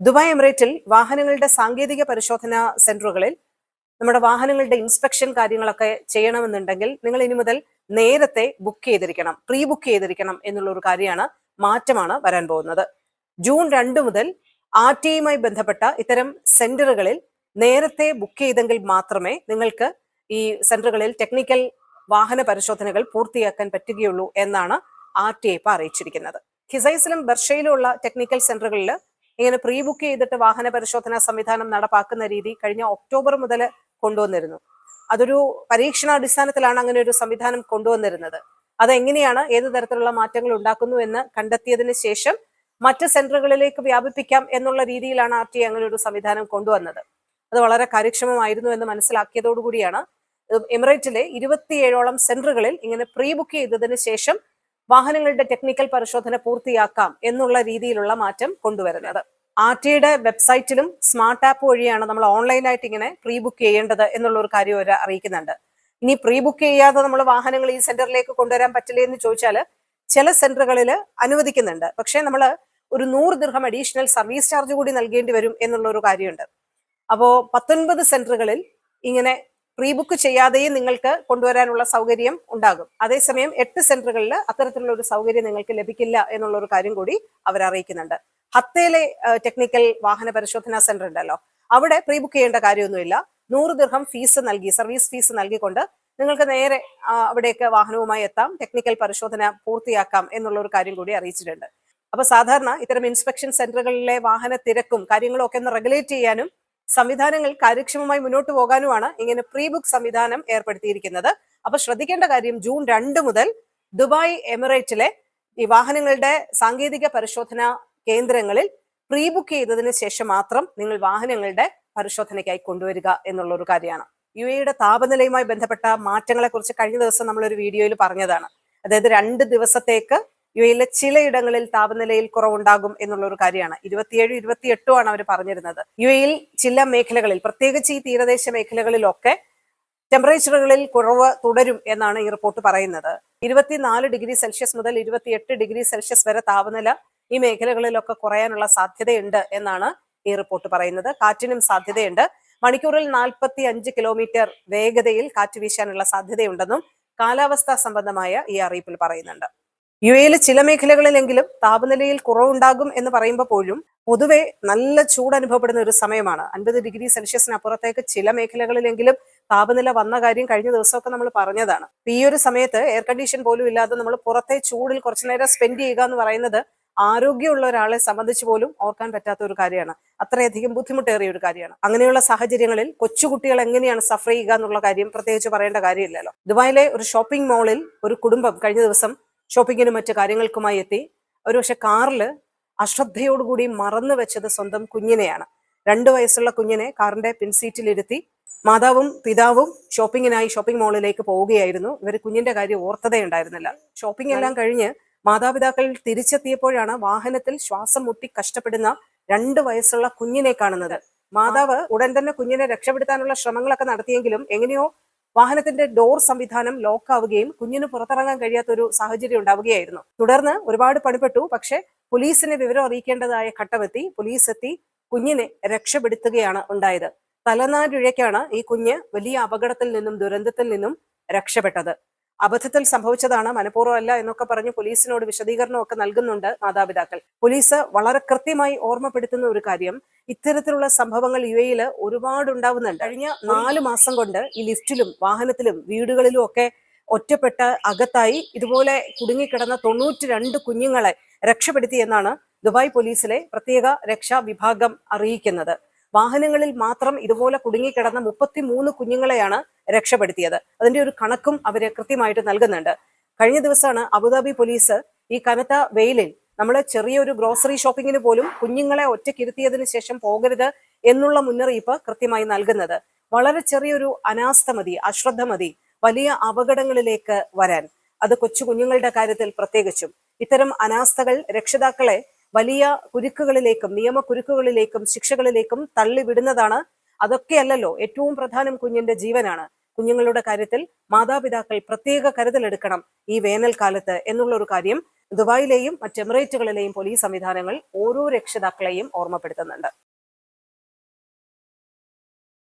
Dubai എമിറേറ്റിൽ വാഹനങ്ങളുടെ സാങ്കേതിക പരിശോധനാ സെന്ററുകളിൽ നമ്മുടെ വാഹനങ്ങളുടെ ഇൻസ്പെക്ഷൻ കാര്യങ്ങളൊക്കെ ചെയ്യണമെന്നുണ്ടെങ്കിൽ നിങ്ങൾ ഇനി മുതൽ നേരത്തെ ബുക്ക് ചെയ്തിരിക്കണം പ്രീ ബുക്ക് ചെയ്തിരിക്കണം എന്നുള്ള ഒരു കാര്യമാണ് മാറ്റമാണ് വരാൻ പോകുന്നത്. ജൂൺ രണ്ട് മുതൽ ആർ ടി ഐയുമായി ബന്ധപ്പെട്ട ഇത്തരം സെന്ററുകളിൽ നേരത്തെ ബുക്ക് ചെയ്തെങ്കിൽ മാത്രമേ നിങ്ങൾക്ക് ഈ സെന്ററുകളിൽ ടെക്നിക്കൽ വാഹന പരിശോധനകൾ പൂർത്തിയാക്കാൻ പറ്റുകയുള്ളൂ എന്നാണ് ആർ ടി ഐ ഇപ്പൊ അറിയിച്ചിരിക്കുന്നത്. ഹിസൈസിലും ബർഷയിലും ഉള്ള ടെക്നിക്കൽ സെന്ററുകളിൽ ഇങ്ങനെ പ്രീ ബുക്ക് ചെയ്തിട്ട് വാഹന പരിശോധനാ സംവിധാനം നടപ്പാക്കുന്ന രീതി കഴിഞ്ഞ ഒക്ടോബർ മുതൽ കൊണ്ടുവന്നിരുന്നു. അതൊരു പരീക്ഷണാടിസ്ഥാനത്തിലാണ് അങ്ങനെ ഒരു സംവിധാനം കൊണ്ടുവന്നിരുന്നത്. അതെങ്ങനെയാണ് ഏത് തരത്തിലുള്ള മാറ്റങ്ങൾ ഉണ്ടാക്കുന്നു എന്ന് കണ്ടെത്തിയതിന് ശേഷം മറ്റ് സെന്ററുകളിലേക്ക് വ്യാപിപ്പിക്കാം എന്നുള്ള രീതിയിലാണ് ആർ ടി അങ്ങനെ ഒരു സംവിധാനം കൊണ്ടുവന്നത്. അത് വളരെ കാര്യക്ഷമമായിരുന്നു എന്ന് മനസ്സിലാക്കിയതോടുകൂടിയാണ്. എമിറേറ്റിലെ ഇരുപത്തിയേഴോളം സെന്ററുകളിൽ ഇങ്ങനെ പ്രീ ബുക്ക് ചെയ്തതിന് ശേഷം വാഹനങ്ങളുടെ ടെക്നിക്കൽ പരിശോധന പൂർത്തിയാക്കാം എന്നുള്ള രീതിയിലുള്ള മാറ്റം കൊണ്ടുവരുന്നത്. ആർ ടിയുടെ വെബ്സൈറ്റിലും സ്മാർട്ട് ആപ്പ് വഴിയാണ് നമ്മൾ ഓൺലൈനായിട്ട് ഇങ്ങനെ പ്രീ ബുക്ക് ചെയ്യേണ്ടത് എന്നുള്ള ഒരു കാര്യം അവർ അറിയിക്കുന്നുണ്ട്. ഇനി പ്രീ ബുക്ക് ചെയ്യാതെ നമ്മൾ വാഹനങ്ങൾ ഈ സെന്ററിലേക്ക് കൊണ്ടുവരാൻ പറ്റില്ല എന്ന് ചോദിച്ചാൽ ചില സെന്ററുകളിൽ അനുവദിക്കുന്നുണ്ട്. പക്ഷേ നമ്മൾ ഒരു നൂറ് ദീർഘം അഡീഷണൽ സർവീസ് ചാർജ് കൂടി നൽകേണ്ടി വരും എന്നുള്ള ഒരു കാര്യമുണ്ട്. അപ്പോൾ പത്തൊൻപത് സെന്ററുകളിൽ ഇങ്ങനെ പ്രീ ബുക്ക് ചെയ്യാതെയും നിങ്ങൾക്ക് കൊണ്ടുവരാനുള്ള സൗകര്യം ഉണ്ടാകും. അതേസമയം എട്ട് സെന്ററുകളിൽ അത്തരത്തിലുള്ള ഒരു സൗകര്യം നിങ്ങൾക്ക് ലഭിക്കില്ല എന്നുള്ള ഒരു കാര്യം കൂടി അവർ അറിയിക്കുന്നുണ്ട്. ഹത്തേലെ ടെക്നിക്കൽ വാഹന പരിശോധനാ സെന്റർ ഉണ്ടല്ലോ അവിടെ പ്രീ ബുക്ക് ചെയ്യേണ്ട കാര്യമൊന്നുമില്ല. നൂറ് ദീർഘം ഫീസ് നൽകി സർവീസ് ഫീസ് നൽകിക്കൊണ്ട് നിങ്ങൾക്ക് നേരെ അവിടേക്ക് വാഹനവുമായി എത്താം ടെക്നിക്കൽ പരിശോധന പൂർത്തിയാക്കാം എന്നുള്ള ഒരു കാര്യം കൂടി അറിയിച്ചിട്ടുണ്ട്. അപ്പൊ സാധാരണ ഇത്തരം ഇൻസ്പെക്ഷൻ സെന്ററുകളിലെ വാഹന തിരക്കും കാര്യങ്ങളും ഒക്കെ ഒന്ന് റെഗുലേറ്റ് ചെയ്യാനും സംവിധാനങ്ങൾ കാര്യക്ഷമമായി മുന്നോട്ട് പോകാനുമാണ് ഇങ്ങനെ പ്രീ ബുക്ക് സംവിധാനം ഏർപ്പെടുത്തിയിരിക്കുന്നത്. അപ്പൊ ശ്രദ്ധിക്കേണ്ട കാര്യം ജൂൺ രണ്ട് മുതൽ ദുബായ് എമിറേറ്റിലെ ഈ വാഹനങ്ങളുടെ സാങ്കേതിക പരിശോധന കേന്ദ്രങ്ങളിൽ പ്രീ ബുക്ക് ചെയ്തതിന് ശേഷം മാത്രം നിങ്ങൾ വാഹനങ്ങളുടെ പരിശോധനയ്ക്കായി കൊണ്ടുവരിക എന്നുള്ള ഒരു കാര്യമാണ്. യു എയുടെ താപനിലയുമായി ബന്ധപ്പെട്ട മാറ്റങ്ങളെ കുറിച്ച് കഴിഞ്ഞ ദിവസം നമ്മളൊരു വീഡിയോയിൽ പറഞ്ഞതാണ്. അതായത് രണ്ട് ദിവസത്തേക്ക് യു എയിലെ ചിലയിടങ്ങളിൽ താപനിലയിൽ കുറവുണ്ടാകും എന്നുള്ള ഒരു കാര്യമാണ്. ഇരുപത്തിയേഴ് ഇരുപത്തിയെട്ടും ആണ് അവർ പറഞ്ഞിരുന്നത്. യു എയിൽ ചില മേഖലകളിൽ പ്രത്യേകിച്ച് ഈ തീരദേശ മേഖലകളിലൊക്കെ ടെമ്പറേച്ചറുകളിൽ കുറവ് തുടരും എന്നാണ് ഈ റിപ്പോർട്ട് പറയുന്നത്. ഇരുപത്തിനാല് ഡിഗ്രി സെൽഷ്യസ് മുതൽ ഇരുപത്തിയെട്ട് ഡിഗ്രി സെൽഷ്യസ് വരെ താപനില ഈ മേഖലകളിലൊക്കെ കുറയാനുള്ള സാധ്യതയുണ്ട് എന്നാണ് ഈ റിപ്പോർട്ട് പറയുന്നത്. കാറ്റിനും സാധ്യതയുണ്ട്. മണിക്കൂറിൽ നാൽപ്പത്തി അഞ്ച് കിലോമീറ്റർ വേഗതയിൽ കാറ്റ് വീശാനുള്ള സാധ്യതയുണ്ടെന്നും കാലാവസ്ഥാ സംബന്ധമായ ഈ അറിയിപ്പിൽ പറയുന്നുണ്ട്. യു എയിൽ ചില മേഖലകളിലെങ്കിലും താപനിലയിൽ കുറവുണ്ടാകും എന്ന് പറയുമ്പോൾ പോലും പൊതുവെ നല്ല ചൂട് അനുഭവപ്പെടുന്ന ഒരു സമയമാണ്. അൻപത് ഡിഗ്രി സെൽഷ്യസിന് അപ്പുറത്തേക്ക് ചില മേഖലകളിലെങ്കിലും താപനില വന്ന കാര്യം കഴിഞ്ഞ ദിവസമൊക്കെ നമ്മൾ പറഞ്ഞതാണ്. ഈ ഒരു സമയത്ത് എയർ കണ്ടീഷൻ പോലും ഇല്ലാതെ നമ്മൾ പുറത്തെ ചൂടിൽ കുറച്ചു നേരം സ്പെൻഡ് ചെയ്യുക എന്ന് പറയുന്നത് ആരോഗ്യമുള്ള ഒരാളെ സംബന്ധിച്ച് പോലും ഓർക്കാൻ പറ്റാത്ത ഒരു കാര്യമാണ്. അത്രയധികം ബുദ്ധിമുട്ടേറിയ ഒരു കാര്യമാണ്. അങ്ങനെയുള്ള സാഹചര്യങ്ങളിൽ കൊച്ചുകുട്ടികൾ എങ്ങനെയാണ് സഫർ ചെയ്യുക എന്നുള്ള കാര്യം പ്രത്യേകിച്ച് പറയേണ്ട കാര്യമില്ലല്ലോ. ദുബായിലെ ഒരു ഷോപ്പിംഗ് മാളിൽ ഒരു കുടുംബം കഴിഞ്ഞ ദിവസം ഷോപ്പിങ്ങിനും മറ്റു കാര്യങ്ങൾക്കുമായി എത്തി. ഒരുപക്ഷെ കാറിൽ അശ്രദ്ധയോടുകൂടി മറന്നു വെച്ചത് സ്വന്തം കുഞ്ഞിനെയാണ്. രണ്ടു വയസ്സുള്ള കുഞ്ഞിനെ കാറിന്റെ പിൻസീറ്റിലിരുത്തി മാതാവും പിതാവും ഷോപ്പിങ്ങിനായി ഷോപ്പിംഗ് മാളിലേക്ക് പോവുകയായിരുന്നു. ഇവർ കുഞ്ഞിന്റെ കാര്യം ഓർത്തതേ ഉണ്ടായിരുന്നില്ല ഷോപ്പിംഗ് എല്ലാം കഴിഞ്ഞ് മാതാപിതാക്കൾ തിരിച്ചെത്തിയപ്പോഴാണ് വാഹനത്തിൽ ശ്വാസം മുട്ടി കഷ്ടപ്പെടുന്ന രണ്ട് വയസ്സുള്ള കുഞ്ഞിനെ കാണുന്നത്. മാതാവ് ഉടൻ തന്നെ കുഞ്ഞിനെ രക്ഷപ്പെടുത്താനുള്ള ശ്രമങ്ങളൊക്കെ നടത്തിയെങ്കിലും എങ്ങനെയോ വാഹനത്തിന്റെ ഡോർ സംവിധാനം ലോക്ക് ആവുകയും കുഞ്ഞിന് പുറത്തിറങ്ങാൻ കഴിയാത്ത ഒരു സാഹചര്യം ഉണ്ടാവുകയായിരുന്നു. തുടർന്ന് ഒരുപാട് പണിപ്പെട്ടു. പക്ഷെ പോലീസിനെ വിവരം അറിയിക്കേണ്ടതായ ഘട്ടമെത്തി പോലീസ് എത്തി കുഞ്ഞിനെ രക്ഷപ്പെടുത്തുകയാണ് ഉണ്ടായത്. തലനാരിഴയ്ക്കാണ് ഈ കുഞ്ഞ് വലിയ അപകടത്തിൽ നിന്നും ദുരന്തത്തിൽ നിന്നും രക്ഷപ്പെട്ടത്. അബദ്ധത്തിൽ സംഭവിച്ചതാണ് മനഃപൂർവമല്ല എന്നൊക്കെ പറഞ്ഞ് പോലീസിനോട് വിശദീകരണമൊക്കെ നൽകുന്നുണ്ട് മാതാപിതാക്കൾ. പോലീസ് വളരെ കൃത്യമായി ഓർമ്മപ്പെടുത്തുന്ന ഒരു കാര്യം ഇത്തരത്തിലുള്ള സംഭവങ്ങൾ യു എയിൽ ഒരുപാട് ഉണ്ടാവുന്നുണ്ട്. കഴിഞ്ഞ നാല് മാസം കൊണ്ട് ഈ ലിഫ്റ്റിലും വാഹനത്തിലും വീടുകളിലും ഒക്കെ ഒറ്റപ്പെട്ട അകത്തായി ഇതുപോലെ കുടുങ്ങിക്കിടന്ന തൊണ്ണൂറ്റി രണ്ട് കുഞ്ഞുങ്ങളെ രക്ഷപ്പെടുത്തിയെന്നാണ് ദുബായ് പോലീസിലെ പ്രത്യേക രക്ഷാ വിഭാഗം അറിയിക്കുന്നത്. വാഹനങ്ങളിൽ മാത്രം ഇതുപോലെ കുടുങ്ങിക്കിടന്ന മുപ്പത്തിമൂന്ന് കുഞ്ഞുങ്ങളെയാണ് രക്ഷപ്പെടുത്തിയത്. അതിന്റെ ഒരു കണക്കും അവർ കൃത്യമായിട്ട് നൽകുന്നുണ്ട്. കഴിഞ്ഞ ദിവസമാണ് അബുദാബി പോലീസ് ഈ കനത്ത വെയിലിൽ നമ്മൾ ചെറിയൊരു ഗ്രോസറി ഷോപ്പിങ്ങിന് പോലും കുഞ്ഞുങ്ങളെ ഒറ്റക്കിരുത്തിയതിനു ശേഷം പോകരുത് എന്നുള്ള മുന്നറിയിപ്പ് കൃത്യമായി നൽകുന്നത്. വളരെ ചെറിയൊരു അനാസ്ഥ മതി അശ്രദ്ധ മതി വലിയ അപകടങ്ങളിലേക്ക് വരാൻ. അത് കൊച്ചു കുഞ്ഞുങ്ങളുടെ കാര്യത്തിൽ പ്രത്യേകിച്ചും. ഇത്തരം അനാസ്ഥകൾ രക്ഷിതാക്കളെ വലിയ കുരുക്കുകളിലേക്കും നിയമക്കുരുക്കുകളിലേക്കും ശിക്ഷകളിലേക്കും തള്ളിവിടുന്നതാണ്. അതൊക്കെയല്ലല്ലോ ഏറ്റവും പ്രധാനം കുഞ്ഞിന്റെ ജീവനാണ്. കുഞ്ഞുങ്ങളുടെ കാര്യത്തിൽ മാതാപിതാക്കൾ പ്രത്യേക കരുതലെടുക്കണം ഈ വേനൽക്കാലത്ത് എന്നുള്ള ഒരു കാര്യം ദുബായിലെയും മറ്റ് എമിറേറ്റുകളിലെയും പോലീസ് സംവിധാനങ്ങൾ ഓരോ രക്ഷിതാക്കളെയും ഓർമ്മപ്പെടുത്തുന്നുണ്ട്.